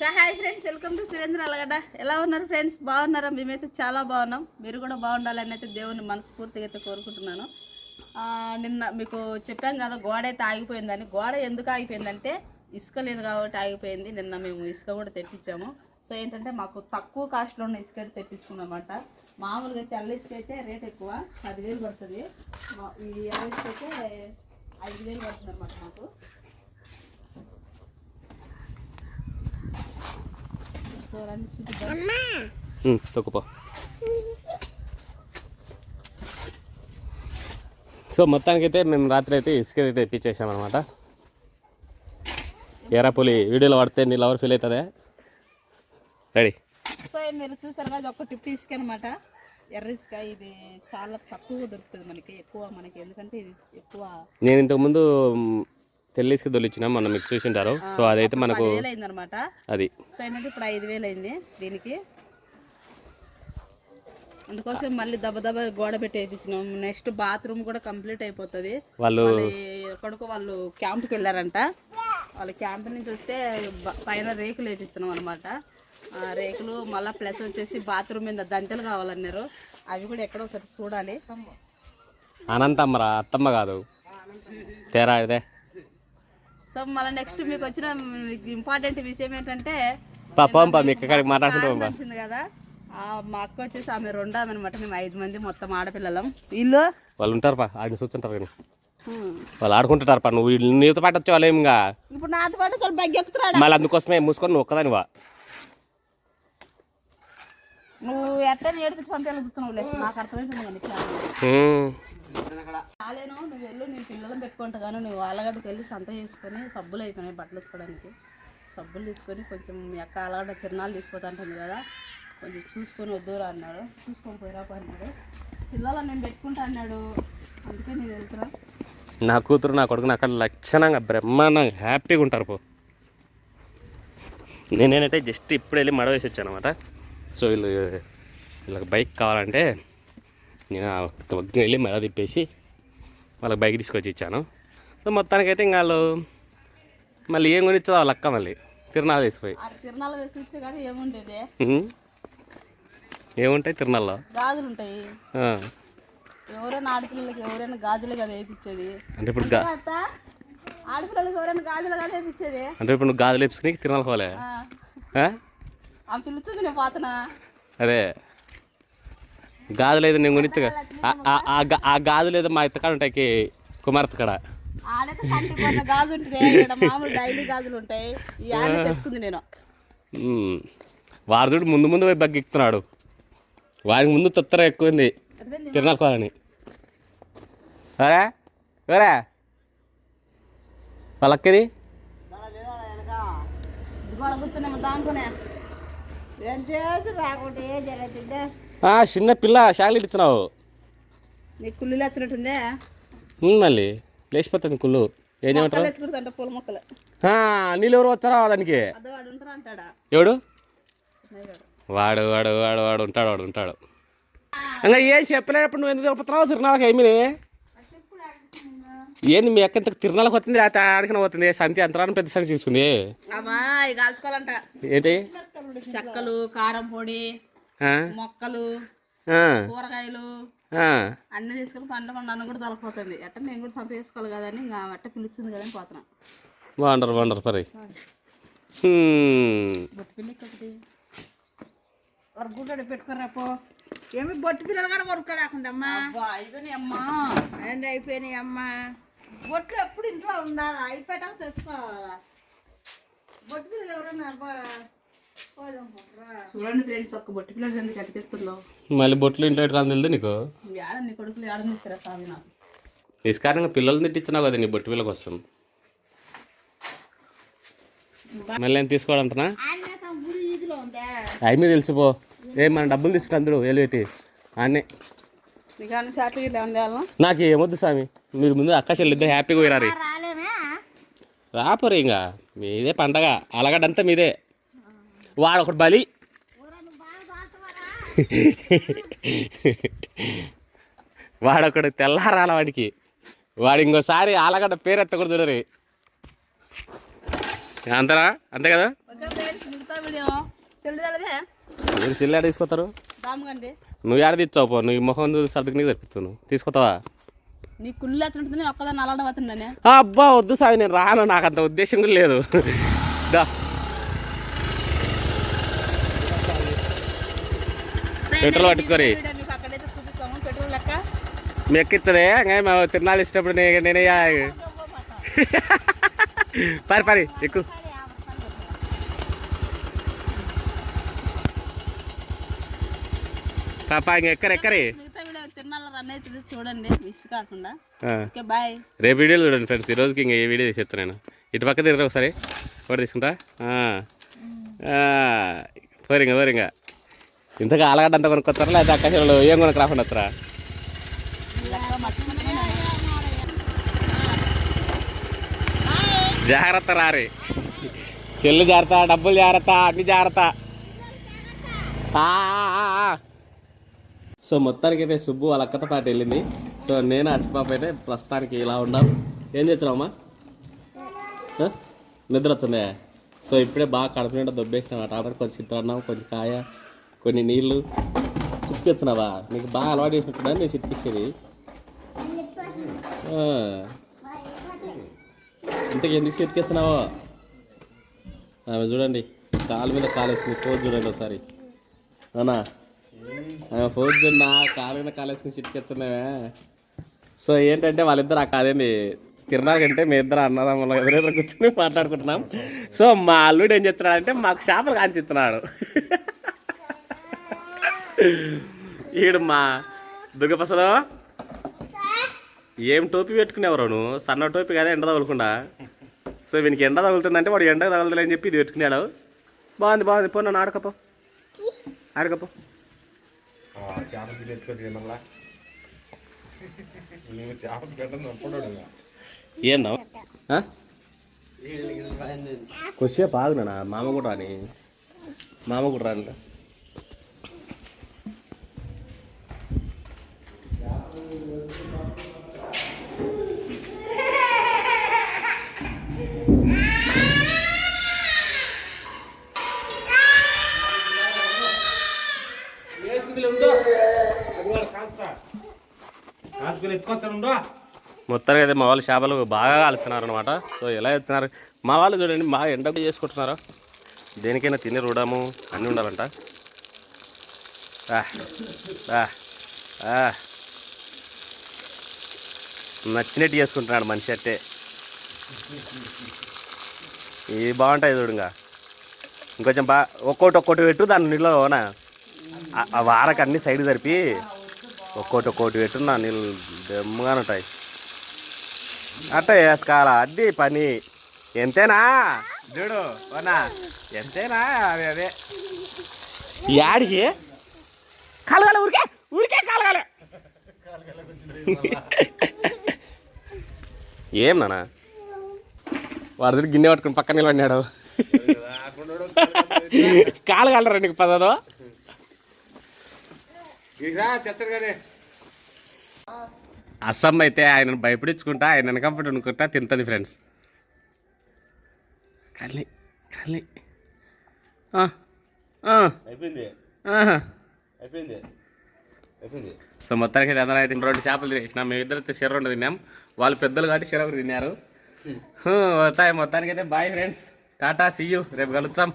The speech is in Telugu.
Hi friends welcome to Surendra Alagada ఎలా ఉన్నారు ఫ్రెండ్స్? బాగున్నారా? మేమైతే చాలా బాగున్నాం. మీరు కూడా బాగుండాలని అయితే దేవుని మనస్ఫూర్తిగా అయితే కోరుకుంటున్నాను. నిన్న మీకు చెప్పాం కదా గోడ అయితే ఆగిపోయిందని. గోడ ఎందుకు ఆగిపోయిందంటే ఇసుక లేదు కాబట్టి ఆగిపోయింది. నిన్న మేము ఇసుక కూడా తెప్పించాము. సో ఏంటంటే మాకు తక్కువ కాస్ట్లో ఉన్న ఇసుక అయితే తెప్పించుకున్నామన్నమాట. మామూలుగా అయితే అల్ల ఇసుక అయితే రేట్ ఎక్కువ పదివేలు పడుతుంది. ఈ అల్ల ఇసుక అయితే ఐదు వేలు పడుతుంది అనమాట మాకు సో రండి చూపిద్దాం తొక్కుపో సో మొత్తానికైతే మేము రాత్రి అయితే ఇసుక అయితే తెప్పించేసామన్నమాట ఎర్రపులి వీడియోలో పడితే నీ లవర్ ఫీల్ అవుతుందే? రెడీ. సో మీరు చూసారు కదా ఒక టిప్ ఇసుక అనమాట ఎర్ర ఇసుక ఇది చాలా తక్కువ దొరుకుతుంది మనకి ఎక్కువ మనకి. ఎందుకంటే ఇది ఎక్కువ నేను ఇంతకుముందు మ్, తెల్ల ఇసుక దొలిచిన మొన్న మీకు చూసింటారు. సో అదైతే మనకు పదివేలు అయింది అనమాట అది. సో ఏంటంటే ఇప్పుడు ఐదు వేలు అయింది దీనికి. అందుకోసం మళ్ళీ దెబ్బ దెబ్బ గోడ పెట్టి వేపించినాం నెక్స్ట్ బాత్రూమ్ కూడా కంప్లీట్ అయిపోతుంది. వాళ్ళు ఎక్కడికో వాళ్ళు క్యాంప్కి వెళ్ళారంట. వాళ్ళ క్యాంప్ నుంచి వస్తే పైన రేకులు వేపించినాం అనమాట ఆ రేకులు మళ్ళీ ప్లస్ వచ్చేసి బాత్రూమ్ మీద దంతెలు కావాలన్నారు. అవి కూడా ఎక్కడో ఒకసారి చూడాలి. అనంతమ్మరా అత్తమ్మ కాదు. తేరా ఇదే. సో మళ్ళీ నెక్స్ట్ మీకు వచ్చిన ఇంపార్టెంట్ విషయం ఏంటంటే పాపం మీ ఎక్కడికి మాట్లాడుకుంటాం కారు వచ్చింది కదా ఆ, మా అక్క వచ్చేసి ఆమె రెండు ఆమె అనమాట మేము ఐదు మంది మొత్తం ఆడపిల్లలం. వీళ్ళు? వాళ్ళు ఉంటారు పా ఆడిని చూస్తుంటారు కానీ. వాళ్ళు ఆడుకుంటుంటారు పా నువ్వు నీతో పాటు వచ్చే వాళ్ళు ఇంకా? ఇప్పుడు నాతో పాటు చాలా బగ్గి ఎక్కుతున్నాడు మళ్ళీ అందుకోసమే మూసుకొని నువ్వు ఒక్కదాని వా. నువ్వు ఎట్లా ఏడిపించి పంపించాలనుకుంటున్నావులే నాకు అర్థమైపోయింది చాలేను నువ్వు వెళ్ళు నేను పిల్లలను పెట్టుకుంటా కానీ నువ్వు ఆలగడ్డకి వెళ్ళి సంత చేసుకొని సబ్బులు అయిపోయినాయి బట్టలు ఉతుకోవడానికి సబ్బులు తీసుకొని కొంచెం మీ అక్క ఆలగడ్డ తిరణాలు తీసుకుపోతా అంటుంది కదా. కొంచెం చూసుకొని వద్దురా అన్నాడు. చూసుకొని పోయిరాపు అన్నాడు. పిల్లలు నేను పెట్టుకుంటా అన్నాడు. అందుకే నేను వెళ్తున్నా నా కూతురు నా కొడుకు అక్కడ లక్షణంగా బ్రహ్మాండంగా హ్యాపీగా ఉంటారు పో. నేనేనైతే జస్ట్ ఇప్పుడు వెళ్ళి మడవేసి వచ్చాను అనమాట సో వీళ్ళు వీళ్ళకి బైక్ కావాలంటే నేను ఒక్క వెళ్ళి మడ తిప్పేసి వాళ్ళకి బైక్ తీసుకొచ్చి ఇచ్చాను. సో మొత్తానికైతే ఇంకా వాళ్ళు మళ్ళీ ఏం కొనిచ్చదో వాళ్ళ అక్క మళ్ళీ తిరణాలు వేసి ఇస్తే కానీ ఏముండేది? ఉహు. ఏముంటాయి తిరునాళ్ళలో? గాజులు ఉంటాయి. ఎవరైనా ఆడపిల్లలకి ఎవరైనా గాజులు కదా వేయించేది. అంటే ఇప్పుడు ఆడపిల్లలకి ఎవరైనా గాజులు కదా వేయించేది? అంటే ఇప్పుడు నువ్వు గాజులు వేసుకుని తిరునాళ్ళ పోలే పిలుచుంది నేను పోతనా? అదే. గాజులు ఏదో నేను కొనిచ్చగా. ఆ- ఆ- ఆ గా- ఆ గాజులు ఏదో మా ఇత్తకాడ ఉంటాయి కుమార్తె కాడ. గాజు మామూలు డైలీ గాజులు ఉంటాయి. ఈ ఆడ తెచ్చుకుంది నేను. ఉమ్. వారదుడు ముందు ముందు పోయి బగ్గిస్తున్నాడు వాడికి ముందు తొత్తర ఎక్కువైంది. కోలని. అరే అరే వాళ్ళక్కది దాంట్లోనే? ఏం చేసి రాకుంటే ఏ జరుగుతుందే ఆ, చిన్న పిల్ల చాక్లెట్ ఇచ్చినావు కుళ్ళు మళ్ళీ. లేచిపోతుంది కుళ్ళు. ఏం చేయమంటారు? పూల మొక్కలు. నీళ్ళు ఎవరు వచ్చారా దానికి? ఎవడు. వాడు వాడు వాడు వాడు ఉంటాడు వాడు ఉంటాడు. ఇంకా ఏం చెప్పలేనప్పుడు నువ్వు ఎందుకు తిరుపతిరావు? తిరునాళ్ళకి ఏమిని ఏంది మీ అక్క ఇంత తిరునాళ్ళకి వస్తుంది లేకపోతే ఆడికి పోతుంది? సంతి అంతరాన్ని పెద్ద సంతి తీసుకుంది ఏంటి? చెక్కలు కారం పొడి? మొక్కలు ఆ, కూరగాయలు ఆ. అన్నీ తీసుకుని పండ్ల పండు అన్న కూడా తలకపోతుంది ఎట్ట నేను కూడా సంత చేసుకోవాలి కదా అని ఇంకా ఎట్ట పిలుస్తుంది కదా అని పోతున్నా. బాగుండరు బాగుండరు పరి. హ్మ్. బొట్టు పిల్లి ఒకటి గుడ్డ పెట్టుకుని పో. ఏమి బొట్టు పిల్లలు కూడా కొనుక్కోడాకుందమ్మా అయిపోయినాయి అమ్మా ఏంటి అయిపోయినాయి అమ్మా బొట్లు ఎప్పుడు ఇంట్లో ఉండాలా? అయిపోయాక తెచ్చుకోవాలా? బొట్టు పిల్లలు ఎవరన్నా చూడండి ఫ్రెండ్స్ ఒక్క బొట్టు పిల్లలు ఎందుకు ఎట్ట తెస్తుందో మళ్ళీ బొట్లు ఇంట్లో తెలియదు నీకు? ఏడ నీ కొడుకులు ఏడ నిస్తారా స్వామి నాకు? నిస్కారంగా పిల్లల్ని తిట్టించినావు కదా నీ బొట్టు పిల్ల కోసం. మళ్ళీ ఏం తీసుకోవాలంటున్నా అవి మీద తెలిసిపో ఏ మన డబ్బులు తీసుకుని అందరూ ఏలు పెట్టి. అన్నీ. నీకు ఏమొద్దు స్వామి. మీరు ముందు అక్క చెల్లి ఇద్దరు హ్యాపీగా పోయినారు. రాలేమే. రాపరు ఇంకా. మీదే పండగ. అలగడంతా మీదే. వాడు ఒకటి బలి. వాడొకడు తెల్లారాల వాడికి. వాడు ఇంకోసారి ఆలగడ్డ పేరు ఎత్తకూడదు చూడరి అంతరా అంతే కదా? ఆడ తీసుకొస్తారు? నువ్వు ఆడ తెచ్చావు పో నువ్వు మొహం సర్దుకు నీకు తెప్పిస్తాను తీసుకొస్తావా? అబ్బా వద్దు సాయి నేను రాను నాకు అంత ఉద్దేశం కూడా లేదు. దా. పెట్రోల్ లెక్క. మీ ఎక్కిచ్చదే ఇంకా తిరునాళ్ళు ఇచ్చినప్పుడు నేనే పరి పరి ఎక్కువ పాపా ఇంక ఎక్కరు? ఎక్కరి చూడండి మిస్ కాకుండా. బాయ్ రేపు వీడియోలు చూడండి ఫ్రెండ్స్ ఈ రోజుకి ఇంకా ఏ వీడియో తీసేస్తాను నేను. ఇటు పక్క తిరగరా ఒకసారి ఒకటి తీసుకుంటా? పోరింగా పోరింగా. ఇంతగా ఆలగడ్డ అంతా కొనుక్కొస్తారా లేదా అక్క ఏం కొనుక్కు రాకుండా వస్తారా జాగ్రత్త రారి. చెల్లు జాగ్రత్త డబ్బులు జాగ్రత్త అన్ని జాగ్రత్త. సో మొత్తానికి అయితే సుబ్బు వాళ్ళ అక్కతో పాటు వెళ్ళింది. సో నేను అర్చిపాప అయితే ప్రస్తుతానికి ఇలా ఉన్నాం. ఏం చేస్తున్నావమ్మా నిద్ర వస్తుందా సో ఇప్పుడే బాగా కడుపు నిండా దొబ్బేసినావు అటు కొంచెం చిత్రాన్నం కొంచెం కాయ కొన్ని నీళ్ళు చిట్కెత్తున్నావా నీకు బాగా అలవాటు చేసినట్టున్నా నేను చిట్కిచ్చేది. ఇంతకు ఎందుకు చిట్కెత్తున్నావో ఆమె చూడండి కాలు మీద కాలేసుకుని ఫోన్ చూడండి ఒకసారి. అవునా? ఆమె ఫోన్ చూడన్నా కాలు మీద కాలేసుకుని చిట్కెత్తున్నావే సో ఏంటంటే వాళ్ళిద్దరు అక్క కాదేంది తిరునాళ్ళ కంటే మీ ఇద్దరు అన్నదమ్ములు ఎదురెదురు కూర్చొని మాట్లాడుకుంటున్నాం. సో మా అల్లుడు ఏం చేస్తున్నాడంటే మాకు చేపలు కాంచిస్తున్నాడు ఈడు మా దుర్గప్రసాద్? ఏం టోపీ పెట్టుకునేవరు నువ్వు? సన్న టోపీ కదా ఎండ తగలకుండా. సో వీనికి ఎండ తగులుతుందంటే వాడు ఎండ తగలదులని చెప్పి ఇది పెట్టుకున్నాడు. బాగుంది బాగుంది. పో నన్ను ఆడకపో. ఆడకపో. ఏందా? కొద్దిసేపు ఆగునా మామ కూడా రాని. మామ కూడా రాని మొత్తానికి అయితే మా వాళ్ళు చేపలు బాగా కాలుతున్నారు అనమాట సో ఎలా ఎత్తున్నారు మా వాళ్ళు చూడండి బాగా ఎండ చేసుకుంటున్నారు? దేనికైనా తిని రుడము అన్నీ ఉండాలంట. ఆ, ఆ. నచ్చినట్టు చేసుకుంటున్నాడు మనిషి అట్టే. ఇవి బాగుంటాయి చూడుగా ఇంకొంచెం బా ఒక్కోటి ఒక్కోటి పెట్టు దాని నీళ్ళలోన ఆ- ఆ వారకు అన్ని సైడ్ జరిపి ఒక్కోటి ఒక్కోటి పెట్టు నా నీళ్ళు దమ్ముగానే ఉంటాయి. అట్ట వేసుకోవాలా అది పని. ఎంతేనా? చూడు ఓనా ఎంతేనా? అదే అదే. యాడికి? కలగాలి ఊరికే ఊరికే కలగాలి ఏం నానా వాడి దగ్గర గిన్నె పట్టుకుని పక్కన నిలబడినాడు కాలు కలరా నీకు పదదో? అస్సమ్మ అయితే ఆయనను భయపడించుకుంటా ఆయన వెనకంపటి అనుకుంటా తింటుంది ఫ్రెండ్స్ కళ్ళి కళ్ళి అయిపోయింది. అయిపోయింది. అయిపోయింది. సో మొత్తానికి అయితే అందరూ అయితే రెండు చేపలు తినేసినాం. మేము ఇద్దరు అయితే షెర రెండు తిన్నాం. వాళ్ళు పెద్దలు కాబట్టి షెర ఒకటి తిన్నారు. హూ, మొత్తానికి మొత్తానికి అయితే. Bye friends ta-ta see you రేపు కలుద్దాం.